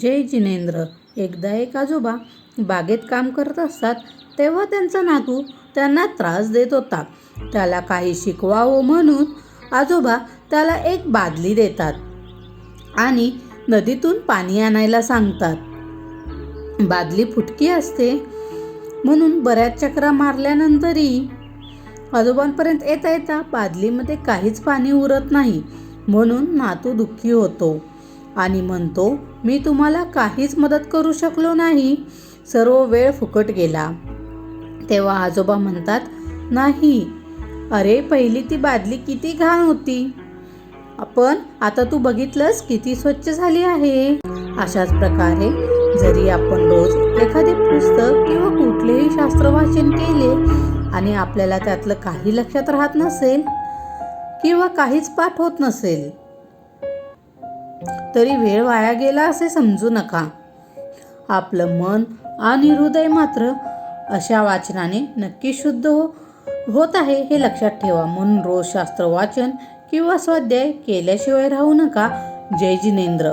जय जिनेंद्र. एकदा एक आजोबा बागेत काम करत असतात तेव्हा त्यांचा नातू त्यांना त्रास देत होता. त्याला काही शिकवावं म्हणून आजोबा त्याला एक बादली देतात आणि नदीतून पाणी आणायला सांगतात. बादली फुटकी असते म्हणून बऱ्याच चक्रा मारल्यानंतरही आजोबांपर्यंत येता येता बादलीमध्ये काहीच पाणी उरत नाही म्हणून नातू दुःखी होतो. आणि म्हणतो मी तुम्हाला काहीच मदत करू शकलो नाही. सर्व वेळ फुकट गेला. तेव्हा आजोबा म्हणतात नाही अरे पहिली ती बादली किती घाण होती. आपण आता तू बघितलंस किती स्वच्छ झाली आहे. अशाच प्रकारे जरी आपण रोज एखादे पुस्तक किंवा कुठलेही शास्त्र वाचन केले आणि आपल्याला त्यातलं काही लक्षात राहत नसेल किंवा काहीच पाठ होत नसेल तरी वेळ वाया गेला असे समजू नका. आपलं मन आणि हृदय मात्र अशा वाचनाने नक्की शुद्ध हो होत आहे हे लक्षात ठेवा. म्हणून रोज शास्त्र वाचन किंवा स्वाध्याय केल्याशिवाय राहू नका. जय जिनेंद्र.